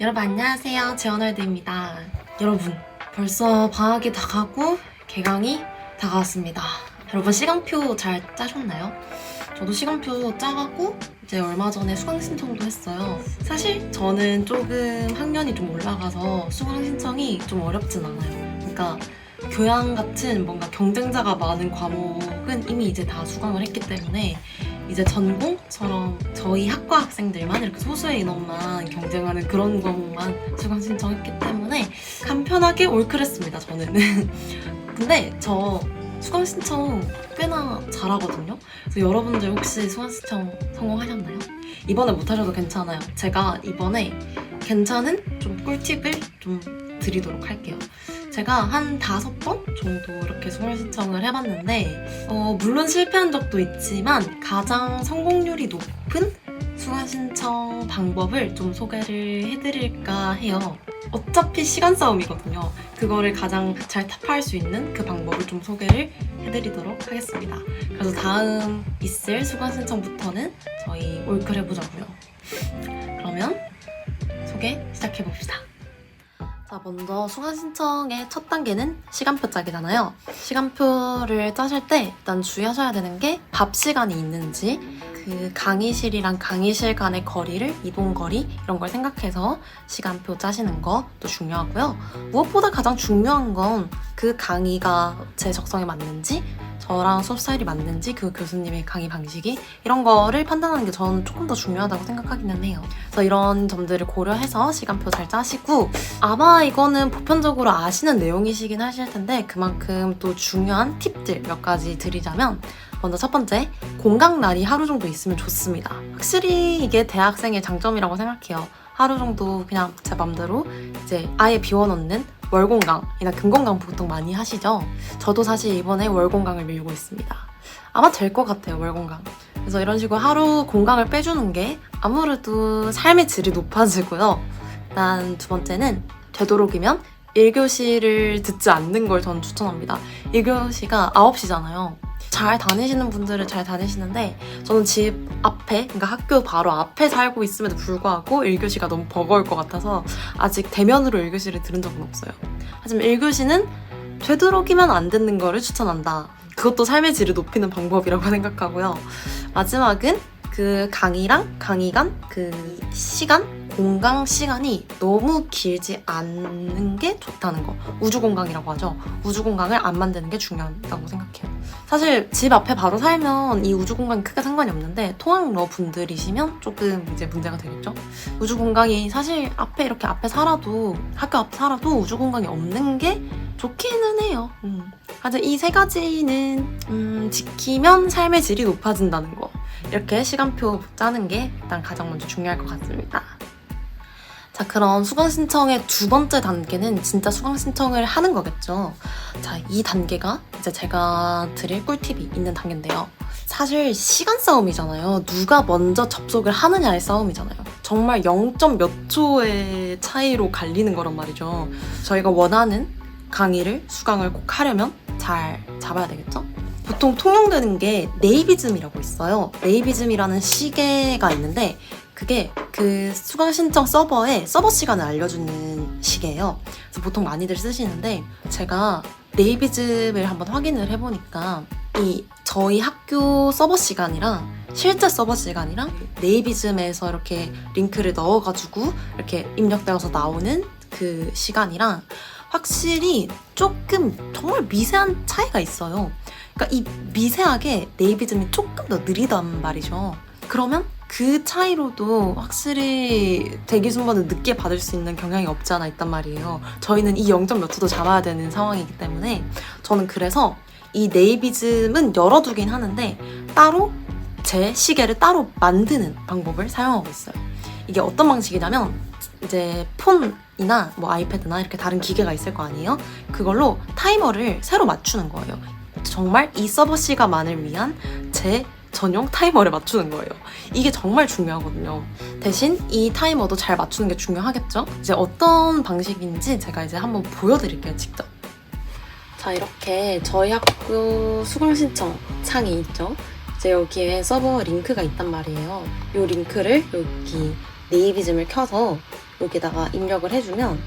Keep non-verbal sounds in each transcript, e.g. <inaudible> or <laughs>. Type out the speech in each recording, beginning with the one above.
여러분 안녕하세요. 재원월드입니다. 여러분 벌써 방학이 다 가고 개강이 다가왔습니다. 여러분 시간표 잘 짜셨나요? 저도 시간표 짜가고 이제 얼마 전에 수강 신청도 했어요. 사실 저는 조금 학년이 좀 올라가서 수강 신청이 좀 어렵진 않아요. 그러니까 교양 같은 뭔가 경쟁자가 많은 과목은 이미 이제 다 수강을 했기 때문에 이제 전공처럼 저희 학과 학생들만 이렇게 소수의 인원만 경쟁하는 그런 과목만 수강 신청했기 때문에 간편하게 올클했습니다 저는. <laughs> 근데 저 수강 신청 꽤나 잘하거든요. 그래서 여러분들 혹시 수강 신청 성공하셨나요? 이번에 못하셔도 괜찮아요. 제가 이번에 괜찮은 좀 꿀팁을 좀 드리도록 할게요 제가 한 다섯 번 정도 이렇게 수강 신청을 해봤는데 어, 물론 실패한 적도 있지만 가장 성공률이 높은 수강 신청 방법을 좀 소개를 해드릴까 해요. 어차피 시간 싸움이거든요. 그거를 가장 잘 타파할 수 있는 그 방법을 좀 소개를 해드리도록 하겠습니다. 그래서 다음 있을 수강 신청부터는 저희 올클 해보자고요. 그러면 소개 시작해봅시다. 자, 먼저 수강 신청의 첫 단계는 시간표 짜기잖아요. 시간표를 짜실 때 일단 주의하셔야 되는 게 밥 시간이 있는지, 그 강의실이랑 강의실 간의 거리를, 이동 거리, 이런 걸 생각해서 시간표 짜시는 것도 중요하고요. 무엇보다 가장 중요한 건 그 강의가 제 적성에 맞는지, 저랑 수업 스타일이 맞는지, 그 교수님의 강의 방식이, 이런 거를 판단하는 게 저는 조금 더 중요하다고 생각하기는 해요. 그래서 이런 점들을 고려해서 시간표 잘 짜시고, 아마 이거는 보편적으로 아시는 내용이시긴 하실 텐데 그만큼 또 중요한 팁들 몇 가지 드리자면 먼저 첫 번째 공강 날이 하루 정도 있으면 좋습니다. 확실히 이게 대학생의 장점이라고 생각해요. 하루 정도 그냥 제 맘대로 이제 아예 비워놓는 월공강이나 금공강 보통 많이 하시죠. 저도 사실 이번에 월공강을 밀고 있습니다. 아마 될 것 같아요 월공강. 그래서 이런 식으로 하루 공강을 빼주는 게 아무래도 삶의 질이 높아지고요. 일단 두 번째는 되도록이면 1교시를 듣지 않는 걸 저는 추천합니다. 1교시가 9시잖아요. 잘 다니시는 분들은 잘 다니시는데 저는 집 앞에, 그러니까 학교 바로 앞에 살고 있음에도 불구하고 1교시가 너무 버거울 것 같아서 아직 대면으로 1교시를 들은 적은 없어요. 하지만 1교시는 되도록이면 안 듣는 거를 추천한다. 그것도 삶의 질을 높이는 방법이라고 <laughs> 생각하고요. 마지막은 그 강의랑 강의 간 그 시간 공강 시간이 너무 길지 않는 게 좋다는 거 우주 공강이라고 하죠 우주 공강을 안 만드는 게 중요하다고 생각해요 사실 집 앞에 바로 살면 이 우주 공강이 크게 상관이 없는데 통학로 분들이시면 조금 이제 문제가 되겠죠 우주 공강이 사실 앞에 이렇게 앞에 살아도 학교 앞에 살아도 우주 공강이 없는 게 좋기는 해요 음. 하여튼 이세 가지는 음, 지키면 삶의 질이 높아진다는 거 이렇게 시간표 짜는 게 일단 가장 먼저 중요할 것 같습니다. 자, 그럼 수강 신청의 두 번째 단계는 진짜 수강 신청을 하는 거겠죠. 자, 이 단계가 이제 제가 드릴 꿀팁이 있는 단계인데요. 사실 시간 싸움이잖아요. 누가 먼저 접속을 하느냐의 싸움이잖아요. 정말 0. 몇 초의 차이로 갈리는 거란 말이죠. 저희가 원하는 강의를 수강을 꼭 하려면 잘 잡아야 되겠죠? 보통 통용되는 게 네이비즘이라고 있어요. 네이비즘이라는 시계가 있는데 그게 그 수강 신청 서버에 서버 시간을 알려주는 시계예요. 그래서 보통 많이들 쓰시는데 제가 네이비즘을 한번 확인을 해보니까 이 저희 학교 서버 시간이랑 실제 서버 시간이랑 네이비즘에서 이렇게 링크를 넣어가지고 이렇게 입력되어서 나오는 그 시간이랑 확실히 조금 정말 미세한 차이가 있어요. 그러니까 이 미세하게 네이비즘이 조금 더 느리단 말이죠. 그러면 그 차이로도 확실히 대기 순번을 늦게 받을 수 있는 경향이 없지 않아 있단 말이에요. 저희는 이 0. 몇 초도 잡아야 되는 상황이기 때문에 저는 그래서 이 네이비즘은 열어두긴 하는데 따로 제 시계를 따로 만드는 방법을 사용하고 있어요. 이게 어떤 방식이냐면 이제 폰이나 뭐 아이패드나 이렇게 다른 기계가 있을 거 아니에요? 그걸로 타이머를 새로 맞추는 거예요. 정말 이 서버 시간만을 위한 제 전용 타이머를 맞추는 거예요. 이게 정말 중요하거든요. 대신 이 타이머도 잘 맞추는 게 중요하겠죠? 이제 어떤 방식인지 제가 이제 한번 보여드릴게요, 직접. 자, 이렇게 저희 학교 수강 신청 창이 있죠? 이제 여기에 서버 링크가 있단 말이에요. 이 링크를 여기 네이비즘을 켜서 여기다가 입력을 해주면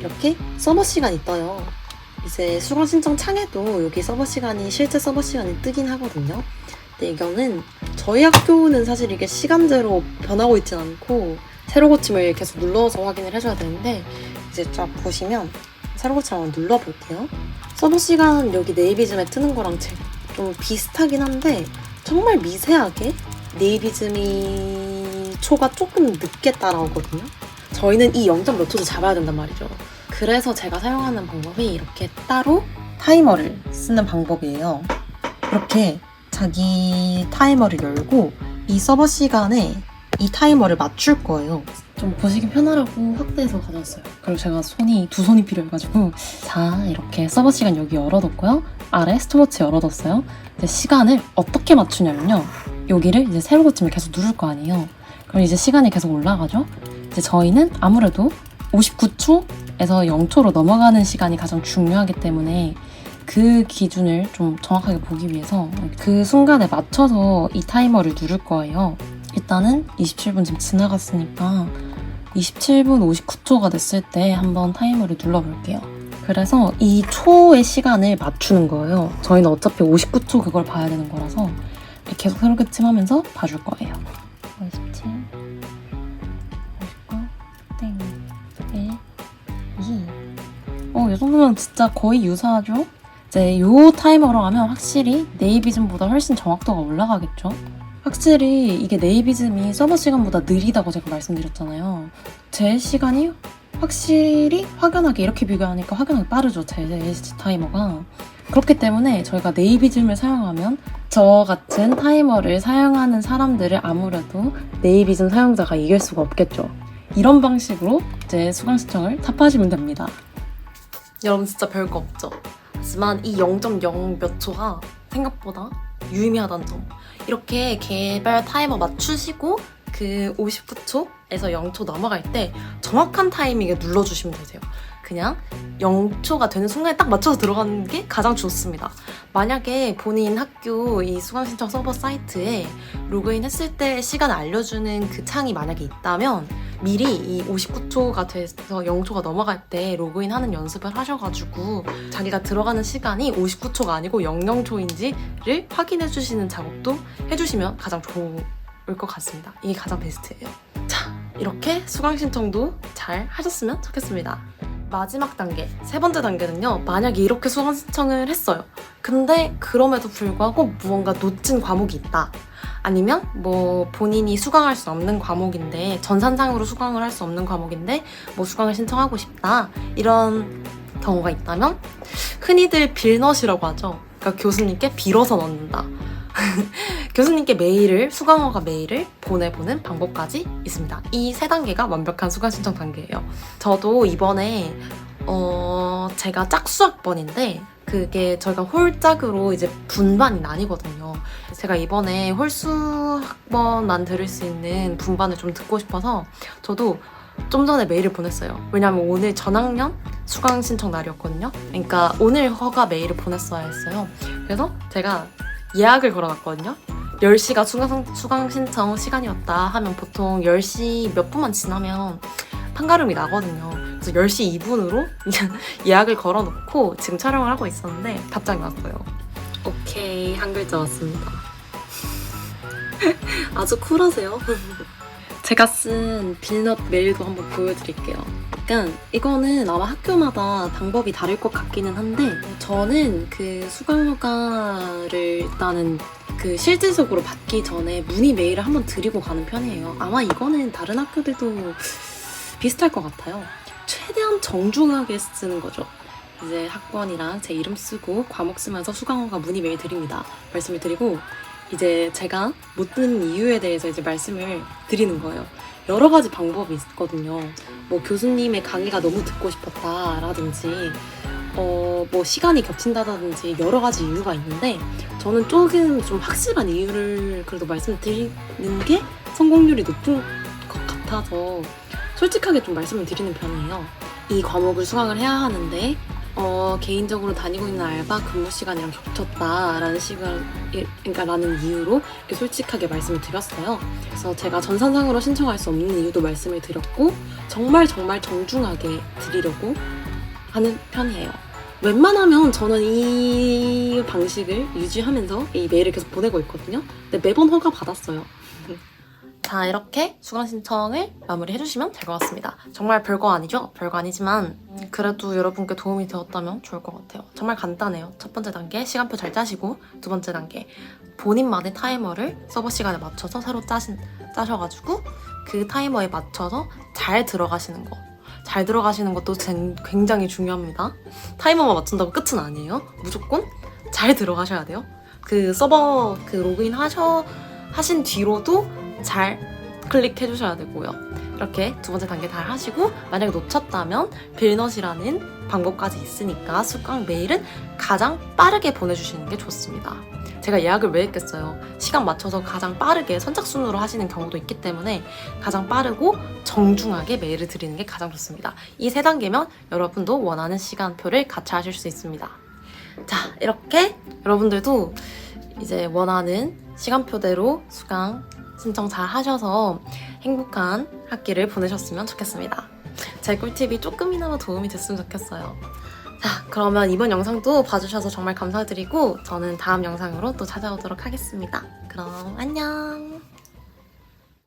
이렇게 서버 시간이 떠요. 이제 수강 신청 창에도 여기 서버 시간이 실제 서버 시간이 뜨긴 하거든요. 이거는 저희 학교는 사실 이게 시간제로 변하고 있진 않고 새로 고침을 계속 눌러서 확인을 해줘야 되는데 이제 쫙 보시면 새로 고침 한번 눌러볼게요. 서버 시간 여기 네이비즘에 뜨는 거랑 제- 좀 비슷하긴 한데 정말 미세하게 네이비즘이 초가 조금 늦게 따라오거든요. 저희는 이 0점 몇 초도 잡아야 된단 말이죠. 그래서 제가 사용하는 방법이 이렇게 따로 타이머를 쓰는 방법이에요. 이렇게 자기 타이머를 열고 이 서버 시간에 이 타이머를 맞출 거예요. 좀 보시기 편하라고 확대해서 가져왔어요. 그리고 제가 손이 두 손이 필요해가지고 자 이렇게 서버 시간 여기 열어뒀고요. 아래 스톱워치 열어뒀어요. 이제 시간을 어떻게 맞추냐면요. 여기를 이제 세로 고침을 계속 누를 거 아니에요. 그럼 이제 시간이 계속 올라가죠. 이제 저희는 아무래도 59초에서 0초로 넘어가는 시간이 가장 중요하기 때문에 그 기준을 좀 정확하게 보기 위해서 그 순간에 맞춰서 이 타이머를 누를 거예요. 일단은 27분 지금 지나갔으니까 27분 59초가 됐을 때 한번 타이머를 눌러볼게요. 그래서 이 초의 시간을 맞추는 거예요. 저희는 어차피 59초 그걸 봐야 되는 거라서 계속 새로 그침하면서 봐줄 거예요. 57, 59, 땡, 1, 2. 어, 이 정도면 진짜 거의 유사하죠? 이제 요 타이머로 하면 확실히 네이비즘보다 훨씬 정확도가 올라가겠죠? 확실히 이게 네이비즘이 서버 시간보다 느리다고 제가 말씀드렸잖아요. 제 시간이 확실히 확연하게 이렇게 비교하니까 확연하게 빠르죠. 제 타이머가. 그렇기 때문에 저희가 네이비즘을 사용하면 저 같은 타이머를 사용하는 사람들을 아무래도 네이비즘 사용자가 이길 수가 없겠죠. 이런 방식으로 이제 수강 신청을 탑하시면 됩니다. 여러분 진짜 별거 없죠. 하지만 이 0.0 몇 초가 생각보다 유의미하다는 점. 이렇게 개별 타이머 맞추시고 그 59초에서 0초 넘어갈 때 정확한 타이밍에 눌러주시면 되세요. 그냥 0초가 되는 순간에 딱 맞춰서 들어가는 게 가장 좋습니다. 만약에 본인 학교 이 수강신청 서버 사이트에 로그인 했을 때 시간을 알려주는 그 창이 만약에 있다면 미리 이 59초가 돼서 0초가 넘어갈 때 로그인 하는 연습을 하셔가지고 자기가 들어가는 시간이 59초가 아니고 00초인지를 확인해 주시는 작업도 해주시면 가장 좋을 것 같습니다. 이게 가장 베스트예요. 자, 이렇게 수강 신청도 잘 하셨으면 좋겠습니다. 마지막 단계, 세 번째 단계는요. 만약에 이렇게 수강 신청을 했어요. 근데 그럼에도 불구하고 무언가 놓친 과목이 있다. 아니면 뭐 본인이 수강할 수 없는 과목인데 전산상으로 수강을 할 수 없는 과목인데 뭐 수강을 신청하고 싶다. 이런 경우가 있다면 흔히들 빌넛이라고 하죠. 그러니까 교수님께 빌어서 넣는다. <laughs> 교수님께 메일을 수강허가 메일을 보내보는 방법까지 있습니다. 이 세 단계가 완벽한 수강 신청 단계예요. 저도 이번에 어 제가 짝수학번인데 그게 저희가 홀짝으로 이제 분반이 나뉘거든요. 제가 이번에 홀수학번만 들을 수 있는 분반을 좀 듣고 싶어서 저도 좀 전에 메일을 보냈어요. 왜냐면 오늘 전학년 수강 신청 날이었거든요. 그러니까 오늘 허가 메일을 보냈어야 했어요. 그래서 제가 예약을 걸어놨거든요. 10시가 수강, 수강 신청 시간이었다 하면 보통 10시 몇 분만 지나면 판가름이 나거든요. 그래서 10시 2분으로 <laughs> 예약을 걸어놓고 지금 촬영을 하고 있었는데 답장이 왔어요. 오케이, 한 글자 왔습니다. <laughs> 아주 쿨하세요. <laughs> 제가 쓴 빌넛 메일도 한번 보여드릴게요. 약간 이거는 아마 학교마다 방법이 다를 것 같기는 한데 저는 그 수강허가를 일단은 그 실질적으로 받기 전에 문의 메일을 한번 드리고 가는 편이에요. 아마 이거는 다른 학교들도 비슷할 것 같아요. 최대한 정중하게 쓰는 거죠. 이제 학번이랑 제 이름 쓰고 과목 쓰면서 수강허가 문의 메일 드립니다. 말씀을 드리고 이제 제가 못 듣는 이유에 대해서 이제 말씀을 드리는 거예요. 여러 가지 방법이 있거든요. 뭐 교수님의 강의가 너무 듣고 싶었다라든지 어, 뭐 시간이 겹친다든지 여러 가지 이유가 있는데 저는 조금 좀 확실한 이유를 그래도 말씀드리는 게 성공률이 높은 것 같아서 솔직하게 좀 말씀을 드리는 편이에요. 이 과목을 수강을 해야 하는데 어, 개인적으로 다니고 있는 알바 근무 시간이랑 겹쳤다라는 시간, 그러니까 라는 이유로 솔직하게 말씀을 드렸어요. 그래서 제가 전산상으로 신청할 수 없는 이유도 말씀을 드렸고 정말 정말 정중하게 드리려고 하는 편이에요. 웬만하면 저는 이 방식을 유지하면서 이 메일을 계속 보내고 있거든요. 근데 매번 허가 받았어요. 자, 이렇게 수강 신청을 마무리 해주시면 될 것 같습니다. 정말 별거 아니죠? 별거 아니지만 음, 그래도 여러분께 도움이 되었다면 좋을 것 같아요. 정말 간단해요. 첫 번째 단계 시간표 잘 짜시고 두 번째 단계 본인만의 타이머를 서버 시간에 맞춰서 새로 짜신, 짜셔가지고 그 타이머에 맞춰서 잘 들어가시는 거. 잘 들어가시는 것도 쟁- 굉장히 중요합니다. 타이머만 맞춘다고 끝은 아니에요. 무조건 잘 들어가셔야 돼요. 그 서버 그 로그인 하셔 하신 뒤로도 잘 클릭해 주셔야 되고요. 이렇게 두 번째 단계 다 하시고 만약에 놓쳤다면 빌넛이라는 방법까지 있으니까 수강 메일은 가장 빠르게 보내주시는 게 좋습니다. 제가 예약을 왜 했겠어요? 시간 맞춰서 가장 빠르게 선착순으로 하시는 경우도 있기 때문에 가장 빠르고 정중하게 메일을 드리는 게 가장 좋습니다. 이 세 단계면 여러분도 원하는 시간표를 같이 하실 수 있습니다. 자, 이렇게 여러분들도 이제 원하는 시간표대로 수강 신청 잘 하셔서 행복한 학기를 보내셨으면 좋겠습니다. 제 꿀팁이 조금이나마 도움이 됐으면 좋겠어요. 자, 그러면 이번 영상도 봐주셔서 정말 감사드리고 저는 다음 영상으로 또 찾아오도록 하겠습니다. 그럼 안녕!